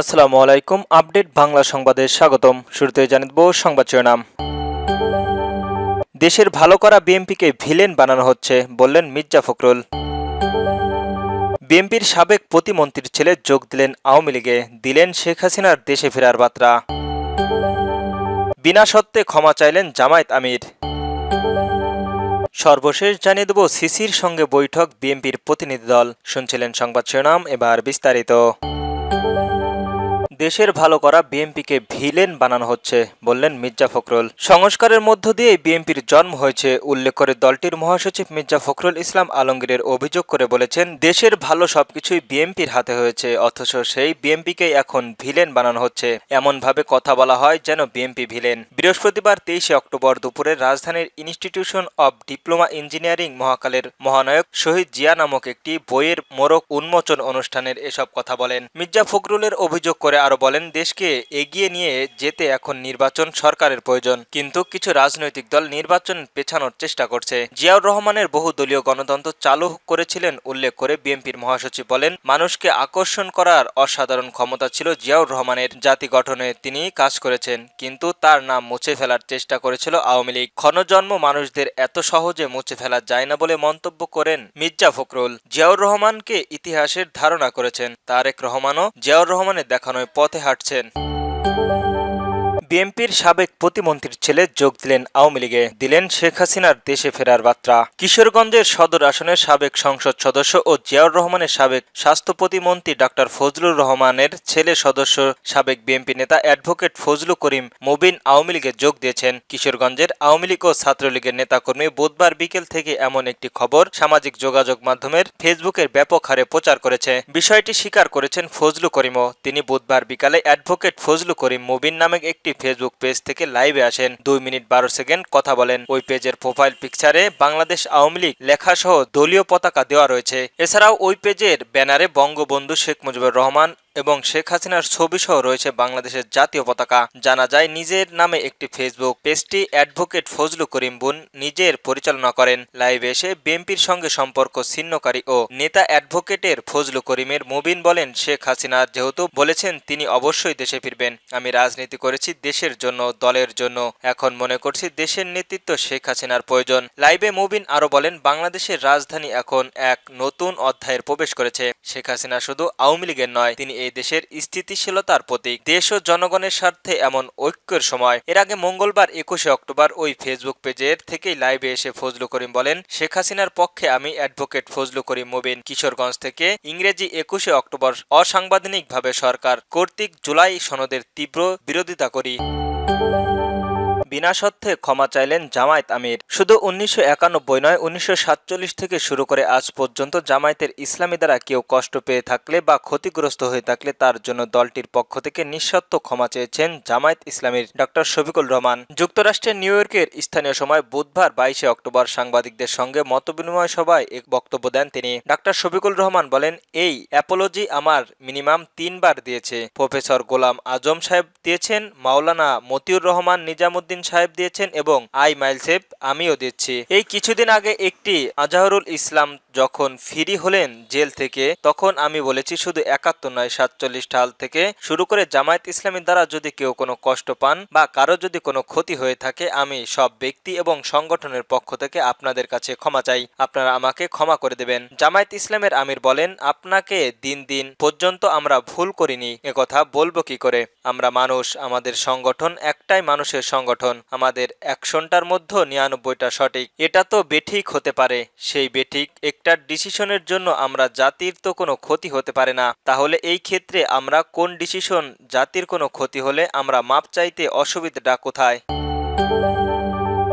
আসসালামু আলাইকুম, আপডেট বাংলা সংবাদে স্বাগতম। শুরুতে জানিয়ে সংবাদ শিরোনাম। দেশের ভালো করা বিএনপিকে ভিলেন বানানো হচ্ছে, বললেন মির্জা ফখরুল। বিএনপির সাবেক প্রতিমন্ত্রীর ছেলে যোগ দিলেন আওয়ামী লীগে, দিলেন শেখ হাসিনার দেশে ফেরার বার্তা। বিনা সত্ত্বে ক্ষমা চাইলেন জামায়াত আমির। সর্বশেষ জানিয়ে দেব সিসির সঙ্গে বৈঠক বিএনপির প্রতিনিধি দল। শুনছিলেন সংবাদ শিরোনাম, এবার বিস্তারিত। দেশের ভালো করা বিএনপিকে ভিলেন বানানো হচ্ছে, বললেন মির্জা ফখরুল। সংস্কারের মধ্য দিয়ে বিএনপির জন্ম হয়েছে, উল্লেখ করে দলটির মহাসচিব মির্জা ফখরুল ইসলাম আলমগীরের অভিযোগ করে বলেছেন, দেশের ভালো সবকিছুই বিএনপির হাতে হয়েছে, অথচ সেই বিএনপিকে এখন ভিলেন বানানো হচ্ছে। এমনভাবে কথা বলা হয় যেন বিএনপি ভিলেন। বৃহস্পতিবার তেইশে অক্টোবর দুপুরে রাজধানীর ইনস্টিটিউশন অব ডিপ্লোমা ইঞ্জিনিয়ারিং মহাকালের মহানায়ক শহীদ জিয়া নামক একটি বইয়ের মোড়ক উন্মোচন অনুষ্ঠানের এসব কথা বলেন। মির্জা ফখরুলের অভিযোগ করে আরও বলেন, দেশকে এগিয়ে নিয়ে যেতে এখন নির্বাচন সরকারের প্রয়োজন। কিন্তু কিছু রাজনৈতিক দল নির্বাচন পেছানোর চেষ্টা করছে। জিয়াউর রহমানের বহু দলীয় গণতন্ত্র চালু করেছিলেন উল্লেখ করে বিএনপির মহাসচিব বলেন, মানুষকে আকর্ষণ করার অসাধারণ ক্ষমতা ছিল জিয়াউর রহমানের। জাতি গঠনে তিনি কাজ করেছেন, কিন্তু তার নাম মুছে ফেলার চেষ্টা করেছিল আওয়ামী লীগ। ক্ষণজন্ম মানুষদের এত সহজে মুছে ফেলা যায় না বলে মন্তব্য করেন মির্জা ফখরুল। জিয়াউর রহমানকে ইতিহাসের ধারণা করেছেন। তারেক রহমানও জিয়াউর রহমানের দেখানোয় পথে হাঁটছেন। বিএনপির সাবেক প্রতিমন্ত্রীর ছেলে যোগ দিলেন আওয়ামী লীগে। দিলেন শেখ হাসিনার দেশে ফেরার বার্তা। কিশোরগঞ্জের সদর আসনের সাবেক সংসদ সদস্য ও জিয়াউর রহমানের সাবেক স্বাস্থ্য প্রতিমন্ত্রী ডাক্তার ফজলুর রহমানের ছেলে সদস্য সাবেক বিএনপি নেতা অ্যাডভোকেট ফজলু করিম মুবিন আওয়ামী লীগে যোগ দিয়েছেন। কিশোরগঞ্জের আওয়ামী লীগ ও ছাত্রলীগের নেতাকর্মী বুধবার বিকেল থেকে এমন একটি খবর সামাজিক যোগাযোগ মাধ্যমের ফেসবুকের ব্যাপক হারে প্রচার করেছে। বিষয়টি স্বীকার করেছেন ফজলু করিমও। তিনি বুধবার বিকালে অ্যাডভোকেট ফজলু করিম মুবিন নামে একটি ফেসবুক পেজ থেকে লাইভে আসেন। দুই মিনিট বারো সেকেন্ড কথা বলেন। ওই পেজের প্রোফাইল পিকচারে বাংলাদেশ আওয়ামী লীগ লেখা সহ দলীয় পতাকা দেওয়া রয়েছে। এছাড়াও ওই পেজের ব্যানারে বঙ্গবন্ধু শেখ মুজিবুর রহমান এবং শেখ হাসিনার ছবি সহ রয়েছে বাংলাদেশের জাতীয় পতাকা। জানা যায়, নিজের নামে একটি ফেসবুক পেজটি অ্যাডভোকেট ফজলু করিম বুন নিজের পরিচালনা করেন। লাইভে এসে বিএনপির সঙ্গে সম্পর্ক ছিন্নকারী ও নেতা অ্যাডভোকেটের ফজলু করিমের মুবিন বলেন, শেখ হাসিনা যেহেতু বলেছেন, তিনি অবশ্যই দেশে ফিরবেন। আমি রাজনীতি করেছি দেশের জন্য, দলের জন্য। এখন মনে করছি দেশের নেতৃত্ব শেখ হাসিনার প্রয়োজন। লাইভে মুবিন আরও বলেন, বাংলাদেশের রাজধানী এখন এক নতুন অধ্যায়ের প্রবেশ করেছে। শেখ হাসিনা শুধু আওয়ামী লীগের নয়, তিনি এই দেশের স্থিতিশীলতার প্রতীক। দেশ ও জনগণের স্বার্থে এমন ঐক্যের সময়। এর আগে মঙ্গলবার একুশে অক্টোবর ওই ফেসবুক পেজের থেকেই লাইভে এসে ফজলু করিম বলেন, শেখ হাসিনার পক্ষে আমি অ্যাডভোকেট ফজলু করিম মুবিন। কিশোরগঞ্জ থেকে ইংরেজি একুশে অক্টোবর অসাংবিধানিকভাবে সরকার কর্তৃক জুলাই সনদের তীব্র বিরোধিতা করি। বিনা সত্ত্বে ক্ষমা চাইলেন জামায়াত আমির। শুধু উনিশশো একানব্বই নয়, উনিশশো থেকে শুরু করে আজ পর্যন্ত জামায়াতের ইসলামী দ্বারা কেউ কষ্ট পেয়ে থাকলে বা ক্ষতিগ্রস্ত হয়ে থাকলে তার জন্য দলটির পক্ষ থেকে নিঃস্বার্থ ক্ষমা চেয়েছেন জামায়াত ইসলামীর ডক্টর শফিকুল রহমান। যুক্তরাষ্ট্রের নিউ ইয়র্কের স্থানীয় সময় বুধবার বাইশে অক্টোবর সাংবাদিকদের সঙ্গে মতবিনিময় সভায় এক বক্তব্য দেন তিনি। ডক্টর শফিকুল রহমান বলেন, এই অ্যাপোলজি আমার মিনিমাম তিনবার দিয়েছে। প্রফেসর গোলাম আজম সাহেব দিয়েছেন, মাওলানা মতিউর রহমান নিজামুদ্দিন সাহেব দিয়েছেন এবং আই মাইলসেফ আমিও দিচ্ছি। এই কিছুদিন আগে একটি আজাহরুল ইসলাম যখন ফ্রি হলেন জেল থেকে, তখন আমি বলেছি, শুধু একাত্তর নয়, সাতচল্লিশ সাল থেকে শুরু করে জামায়াত ইসলামীর দ্বারা যদি কেউ কোনো কষ্ট পান বা কারও যদি কোনো ক্ষতি হয়ে থাকে, আমি সব ব্যক্তি এবং সংগঠনের পক্ষ থেকে আপনাদের কাছে ক্ষমা চাই। আপনারা আমাকে ক্ষমা করে দেবেন। জামায়াত ইসলামের আমির বলেন, আপনাকে দিন দিন পর্যন্ত আমরা ভুল করিনি। একথা বলব কি করে? আমরা মানুষ, আমাদের সংগঠন একটাই মানুষের সংগঠন। আমাদের অ্যাকশনটার মধ্যে নিরানব্বইটা সঠিক। এটা তো বেঠিক হতে পারে। সেই বেঠিক একটার ডিসিশনের জন্য আমরা জাতির তো কোনো ক্ষতি হতে পারে না। তাহলে এই ক্ষেত্রে আমরা কোন ডিসিশন জাতির কোনো ক্ষতি হলে আমরা মাপ চাইতে অসুবিধাটা কোথায়?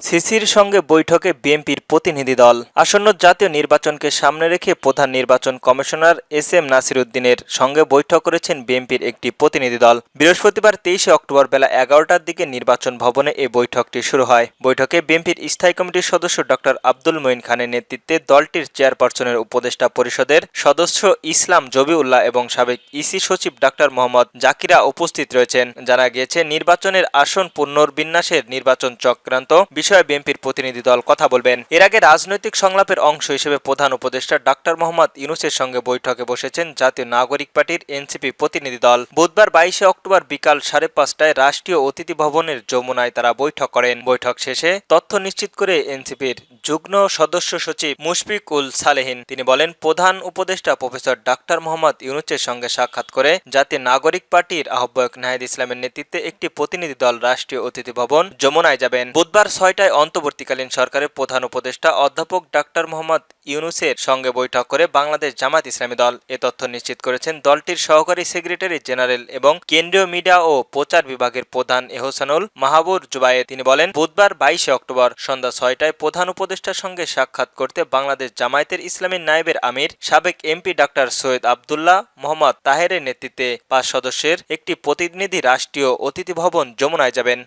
সিসির সঙ্গে বৈঠকে বিএনপির প্রতিনিধি দল। আসন্ন জাতীয় নির্বাচনকে সামনে রেখে প্রধান নির্বাচন কমিশনার এস এম নাসির উদ্দিনের সঙ্গে বৈঠক করেছেন বিএনপির একটি প্রতিনিধি দল। বৃহস্পতিবার তেইশে অক্টোবর বেলা এগারোটার দিকে নির্বাচন ভবনে এই বৈঠকটি শুরু হয়। বৈঠকে বিএনপির স্থায়ী কমিটির সদস্য ডক্টর আব্দুল মঈন খানের নেতৃত্বে দলটির চেয়ারপারসনের উপদেষ্টা পরিষদের সদস্য ইসলাম জবিউল্লাহ এবং সাবেক ইসি সচিব ডক্টর মোহাম্মদ জাকিরা উপস্থিত রয়েছেন। জানা গিয়েছে, নির্বাচনের আসন পুনর্বিন্যাসের নির্বাচন চক্রান্ত বিষয়ে বিষয়ে বিএনপির প্রতিনিধি দল কথা বলবেন। এর আগে রাজনৈতিক সংলাপের অংশ হিসেবে প্রধান উপদেষ্টা ডাক্তার মোহাম্মদ ইউনুসের সঙ্গে বৈঠকে বসেছেন জাতীয় নাগরিক পার্টির এনসিপি প্রতিনিধি দল। বুধবার বাইশে অক্টোবর বিকাল সাড়ে পাঁচটায় রাষ্ট্রীয় অতিথি ভবনের যমুনায় তারা বৈঠক করেন। বৈঠক শেষে তথ্য নিশ্চিত করে এনসিপির যুগ্ম সদস্য সচিব মুশফিক উল সালেহিন, তিনি বলেন, প্রধান উপদেষ্টা প্রফেসর ডাক্তার মোহাম্মদ ইউনুসের সঙ্গে সাক্ষাৎ করে জাতীয় নাগরিক পার্টির আহ্বায়ক নাহিদ ইসলামের নেতৃত্বে একটি প্রতিনিধি দল রাষ্ট্রীয় অতিথি ভবন যমুনায় যাবেন। বুধবার ছয়টায় অন্তর্বর্তীকালীন সরকারের প্রধান উপদেষ্টা অধ্যাপক ডাক্তার মোহাম্মদ ইউনুসের সঙ্গে বৈঠক করে বাংলাদেশ জামাত ইসলামী দল। এ তথ্য নিশ্চিত করেছেন দলটির সহকারী সেক্রেটারি জেনারেল এবং কেন্দ্রীয় মিডিয়া ও প্রচার বিভাগের প্রধান এহসানুল মাহাবুর জুবায়ে তিনি বলেন, বুধবার বাইশে অক্টোবর সন্ধ্যা ছয়টায় প্রধান উপদেষ্টার সঙ্গে সাক্ষাৎ করতে বাংলাদেশ জামায়াতের ইসলামী নায়েবের আমির, সাবেক এমপি ডাক্তার সৈয়দ আবদুল্লাহ মোহাম্মদ তাহেরের নেতৃত্বে পাঁচ সদস্যের একটি প্রতিনিধি রাষ্ট্রীয় অতিথি ভবন যমুনায় যাবেন।